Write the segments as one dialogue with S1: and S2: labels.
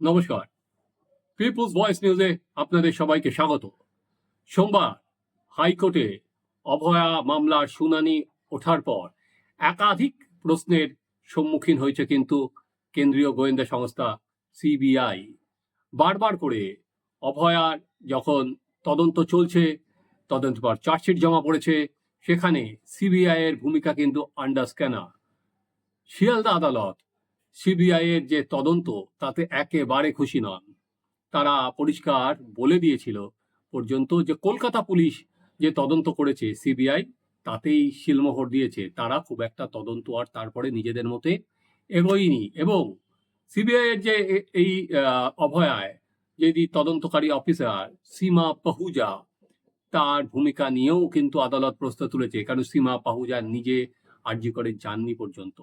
S1: নমস্কার। People's voice নিউজে আপনাদের সবাইকে স্বাগত। সোমবার হাইকোর্টে অভয়া মামলার শুনানি ওঠার পর একাধিক প্রশ্নের সম্মুখীন হয়েছে কিন্তু কেন্দ্রীয় গোয়েন্দা সংস্থা সিবিআই। বারবার করে অভয়ার যখন তদন্ত চলছে তদন্ত পর চার্জশিট জমা পড়েছে, সেখানে সিবিআই এর ভূমিকা কিন্তু আন্ডার স্ক্যানার শিয়ালদা আদালত সিবিআই এর যে তদন্ত, তাতে একেবারে খুশি নন। তারা পরিষ্কার বলে দিয়েছিল পর্যন্ত যে কলকাতা পুলিশ যে তদন্ত করেছে সিবিআই, তাতেই শিলমোহর দিয়েছে। তারা খুব একটা তদন্ত আর তারপরে নিজেদের মতে এগোয়নি এবং সিবিআই এর যে এই অভয়ায়, যদি তদন্তকারী অফিসার সীমা পাহুজা, তার ভূমিকা নিয়েও কিন্তু আদালত প্রশ্ন তুলেছে, কারণ সীমা পাহুজা নিজে আর্জি করে যাননি পর্যন্ত।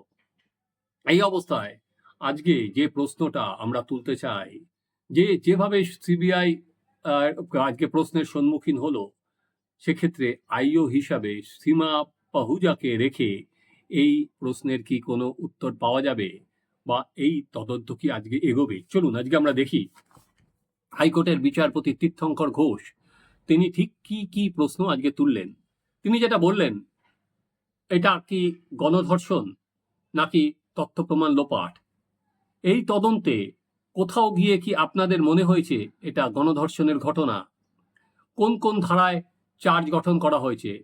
S1: এই অবস্থায় আজকে যে প্রশ্নটা আমরা তুলতে চাই, যে যেভাবে সিবিআই আজকে প্রশ্নের সম্মুখীন হলো, সেক্ষেত্রে আইও হিসাবে সীমা পাহুজাকে রেখে এই প্রশ্নের কি কোনো উত্তর পাওয়া যাবে? বা এই তদন্ত কি আজকে এগোবে? চলুন, আজকে আমরা দেখি। হাইকোর্টের বিচারপতি তীর্থঙ্কর ঘোষ, তিনি ঠিক কি কি প্রশ্ন আজকে তুললেন? তিনি যেটা বললেন, এটা কি গণধর্ষণ নাকি তথ্য প্রমাণ লোপাট? এই তদন্তে কোথাও গিয়ে কি আপনাদের মনে হয়েছে এটা গণধর্ষণের ঘটনা? কোন কোন ধারায় চার্জ গঠন করা হয়েছে?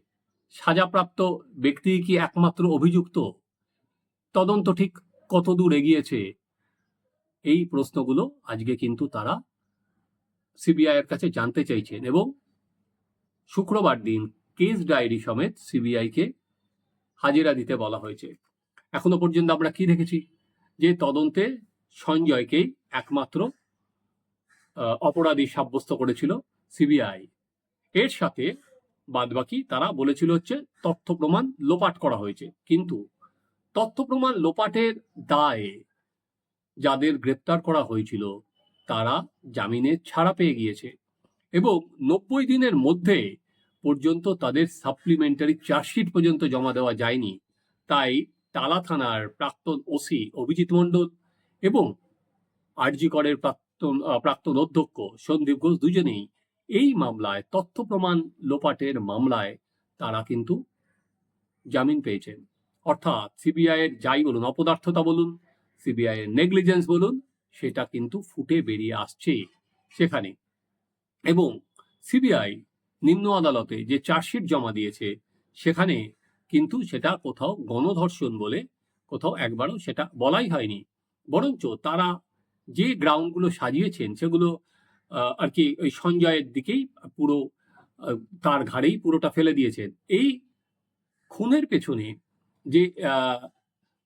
S1: সাজাপ্রাপ্ত ব্যক্তি কি একমাত্র অভিযুক্ত? তদন্ত ঠিক কত দূর এগিয়েছে? এই প্রশ্নগুলো আজকে কিন্তু তারা সিবিআই এর কাছে জানতে চাইছেন এবং শুক্রবার দিন কেস ডায়েরি সমেত সিবিআই কে হাজিরা দিতে বলা হয়েছে। এখনও পর্যন্ত আমরা কি দেখেছি? যে তদন্তে সঞ্জয়কেই একমাত্র অপরাধী সাব্যস্ত করেছিল সিবিআই। এর সাথে বাদবাকি তারা বলেছিল হচ্ছে, তথ্য প্রমাণ লোপাট করা হয়েছে। কিন্তু তথ্য প্রমাণ লোপাটের দায়ে যাদের গ্রেপ্তার করা হয়েছিল, তারা জামিনে ছাড়া পেয়ে গিয়েছে। এবং নব্বই দিনের মধ্যে পর্যন্ত তাদের সাপ্লিমেন্টারি চার্জশিট পর্যন্ত জমা দেওয়া যায়নি। তাই টালা থানার প্রাক্তন ওসি অভিজিৎ মণ্ডল এবং আরজি করের প্রাক্তন প্রাক্তন অধ্যক্ষ সন্দীপ ঘোষ দুজনেই এই মামলায় তথ্য প্রমাণ লোপাটের মামলায় তারা কিন্তু জামিন পেয়েছেন। অর্থাৎ সিবিআই এর যাই বলুন অপদার্থতা বলুন সিবিআই এর নেগলিজেন্স বলুন, সেটা কিন্তু ফুটে বেরিয়ে আসছে সেখানে। এবং সিবিআই নিম্ন আদালতে যে চার্জশিট জমা দিয়েছে, সেখানে কিন্তু সেটা কোথাও গণধর্ষণ বলে কোথাও একবারও সেটা বলাই হয়নি। বরঞ্চ তারা যে গ্রাউন্ডগুলো সাজিয়েছেন সেগুলো আর কি ওই সঞ্জয়ের দিকেই পুরো তার ঘাড়েই পুরোটা ফেলে দিয়েছেন। এই খুনের পেছনে যে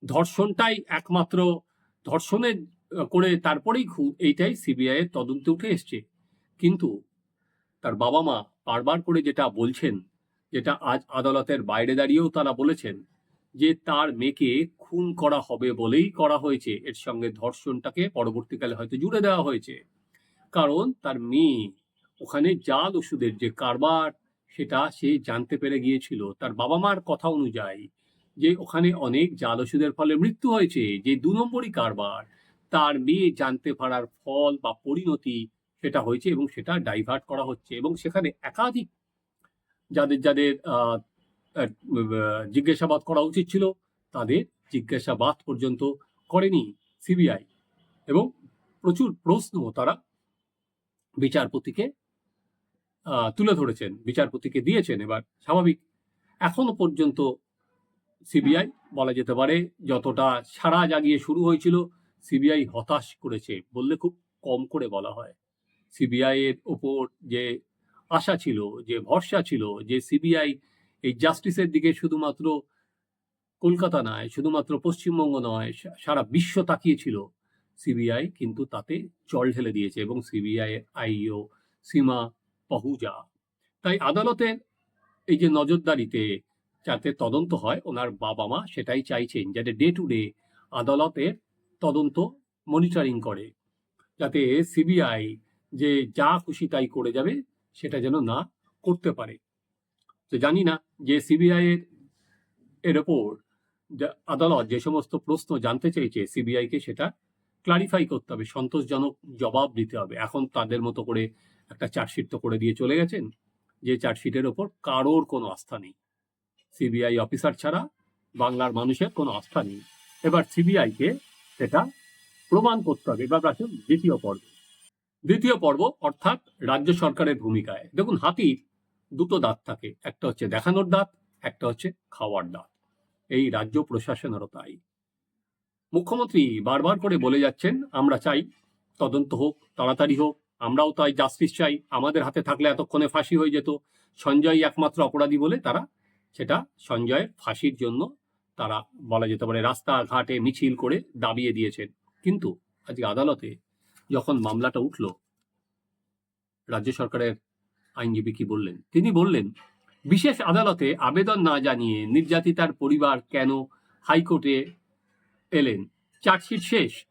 S1: ধর্ষণটাই একমাত্র ধর্ষণের করে তারপরেই খুন এইটাই সিবিআই এর তদন্তে উঠে এসছে। কিন্তু তার বাবা মা বারবার করে যেটা বলছেন, যেটা আজ আদালতের বাইরে দাঁড়িয়েও তারা বলেছেন, যে তার মেয়েকে খুন করা হবে বলেই করা হয়েছে। এর সঙ্গে ধর্ষণটাকে পরবর্তীকালে হয়তো জুড়ে দেওয়া হয়েছে। কারণ তার মেয়ে, ওখানে জাল ওষুধের যে কারবার, সেটা সে জানতে পেরে গিয়েছিল। তার বাবা মার কথা অনুযায়ী যে ওখানে অনেক জাল ওষুধের ফলে মৃত্যু হয়েছে, যে দু নম্বরই কারবার, তার মেয়ে জানতে পারার ফল বা পরিণতি সেটা হয়েছে এবং সেটা ডাইভার্ট করা হচ্ছে এবং সেখানে একাধিক যাদের যাদের জিজ্ঞাসাবাদ করা উচিত ছিল, তাদের জিজ্ঞাসাবাদ পর্যন্ত করেনি সিবিআই এবং প্রচুর প্রশ্ন তারা বিচারপতিকে তুলে ধরেছেন, বিচারপতিকে দিয়েছেন। এবার স্বাভাবিক, এখনও পর্যন্ত সিবিআই বলা যেতে পারে যতটা সারা জাগিয়ে শুরু হয়েছিল সিবিআই হতাশ করেছে বললে খুব কম করে বলা হয়। সিবিআই এর ওপর যে আশা ছিল, যে ভরসা ছিল যে সিবিআই এই জাস্টিসের দিকে শুধুমাত্র কলকাতা নয়, শুধুমাত্র পশ্চিমবঙ্গ নয় সারা বিশ্ব তাকিয়েছিল সিবিআই, কিন্তু তাতে জল ঢেলে দিয়েছে এবং সিবিআই আইও সীমা, পাহুজা। তাই আদালতের এই যে নজরদারিতে যাতে তদন্ত হয়, ওনার বাবা মা সেটাই চাইছেন যাতে ডে টু ডে আদালতের তদন্ত মনিটরিং করে, যাতে সিবিআই যে যা খুশি তাই করে যাবে, সেটা যেন না করতে পারে। তো জানি না যে সিবিআই এর এর ওপর আদালত যে সমস্ত প্রশ্ন জানতে চাইছে সিবিআই কে সেটা ক্লারিফাই করতে হবে, সন্তোষজনক জবাব দিতে হবে। এখন তাদের মতো করে একটা চার্জশিট তো করে দিয়ে চলে গেছেন, যে চার্জশিটের ওপর কারোর কোনো আস্থা নেই। সিবিআই অফিসার ছাড়া বাংলার মানুষের কোনো আস্থা নেই। এবার সিবিআইকে সেটা প্রমাণ করতে হবে। এবার আসুন দ্বিতীয় পর্ব। দ্বিতীয় পর্ব অর্থাৎ রাজ্য সরকারের ভূমিকায়। দেখুন হাতির দুটো দাঁত থাকে, একটা হচ্ছে দেখানোর দাঁত, একটা হচ্ছে খাওয়ার দাঁত। এই রাজ্য প্রশাসনেরও তাই। মুখ্যমন্ত্রী বারবার করে বলে যাচ্ছেন, আমরা চাই তদন্ত হোক, তাড়াতাড়ি হোক, আমরাও তাই জাস্টিস চাই, আমাদের হাতে থাকলে এতক্ষণে ফাঁসি হয়ে যেত। সঞ্জয় একমাত্র অপরাধী বলে তারা, সেটা সঞ্জয়ের ফাঁসির জন্য তারা বলা যেতে পারে রাস্তাঘাটে মিছিল করে দাবিয়ে দিয়েছেন। কিন্তু আজকে আদালতে যখন মামলাটা উঠল, রাজ্য সরকারের আইনজীবী কি বললেন? তিনি বললেন বিশেষ আদালতে আবেদন না জানিয়ে নির্যাতিতার পরিবার কেন হাইকোর্টে এলেন? চার্জশিট শেষ।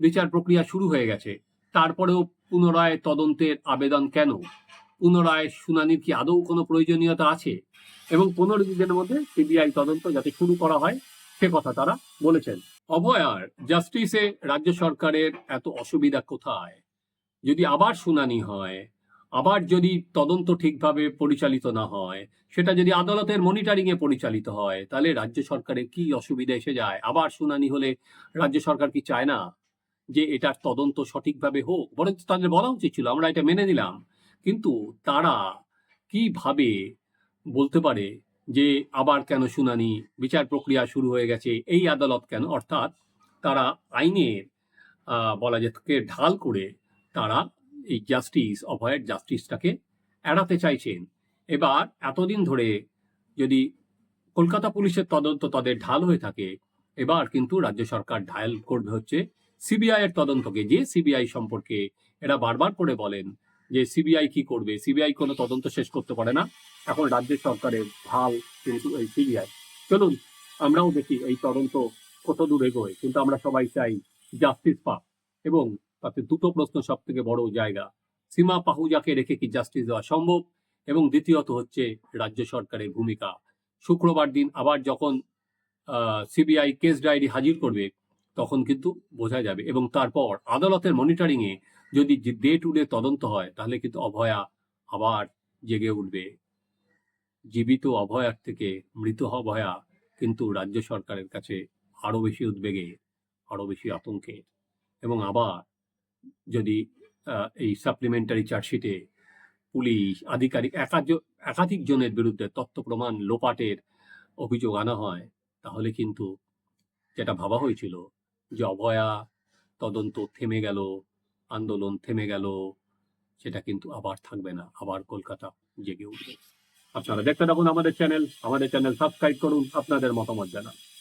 S1: বিচার প্রক্রিয়া শুরু হয়ে গেছে। তারপরেও পুনরায় তদন্তের আবেদন কেন? পুনরায় শুনানির কি আদৌ কোনো প্রয়োজনীয়তা আছে? এবং পনেরো দিনের মধ্যে সিবিআই তদন্ত যাতে শুরু করা হয়, সে কথা তারা বলেছেন। অভয়ার জাস্টিসে রাজ্য সরকারের এত অসুবিধা কোথায়? যদি আবার শুনানি হয় আবার যদি তদন্ত ঠিকভাবে পরিচালিত না হয়, সেটা যদি আদালতের মনিটরিং এ পরিচালিত হয়, তাহলে রাজ্য সরকারের কি অসুবিধা এসে যায়? আবার শুনানি হলে রাজ্য সরকার কি চায় না যে এটার তদন্ত সঠিকভাবে হোক? বরঞ্চ তাদের বলা উচিত ছিল, আমরা এটা মেনে নিলাম। কিন্তু তারা কীভাবে বলতে পারে যে আবার কেন শুনানি, বিচার প্রক্রিয়া শুরু হয়ে গেছে, এই আদালত কেন? অর্থাৎ তারা আইনের বলা যেতে ঢাল করে তারা এই জাস্টিস অভয়ের জাস্টিসটাকে এড়াতে চাইছেন। এবার এতদিন ধরে যদি কলকাতা পুলিশের তদন্ত তাদের ঢাল হয়ে থাকে, এবার কিন্তু রাজ্য সরকার ঢাল করবে হচ্ছে সিবিআই এর তদন্তকে। যে সিবিআই সম্পর্কে এরা বারবার করে বলেন যে সিবিআই কি করবে, সিবিআই কোনো তদন্ত শেষ করতে পারে না। এখন রাজ্য সরকারের ঢাল কিন্তু এই সিবিআই। চলুন, আমরাও দেখি এই তদন্ত কত দূর এগোয়, কিন্তু আমরা সবাই চাই জাস্টিস পাক এবং তাতে দুটো প্রশ্ন সব থেকে বড় জায়গা, সীমা পাহুজাকে রেখে কি জাস্টিস দেওয়া সম্ভব? এবং দ্বিতীয়ত হচ্ছে রাজ্য সরকারের ভূমিকা। শুক্রবার দিন আবার যখন সিবিআই কেস ডায়েরি হাজির করবে, তখন কিন্তু বোঝা যাবে। এবং তারপর আদালতের মনিটরিং এ যদি ডে টু ডে তদন্ত হয়, তাহলে কিন্তু অভয়া আবার জেগে উঠবে। জীবিত অভয়ার থেকে মৃত অভয়া কিন্তু রাজ্য সরকারের কাছে আরও বেশি উদ্বেগে আরও বেশি আতঙ্কের। এবং আবার যদি এই সাপ্লিমেন্টারি চার্জশিটে পুলিশ, আধিকারিক একাজ- একাধিক জনের বিরুদ্ধে তথ্য প্রমাণ লোপাটের অভিযোগ আনা হয়, তাহলে কিন্তু যেটা ভাবা হয়েছিল যে অভয়া তদন্ত থেমে গেল, আন্দোলন থেমে গেল, সেটা কিন্তু আবার থাকবে না, আবার কলকাতা জেগে উঠবে। আপনারা দেখতে থাকুন আমাদের চ্যানেল আমাদের চ্যানেল সাবস্ক্রাইব করুন, আপনাদের মতামত জানান।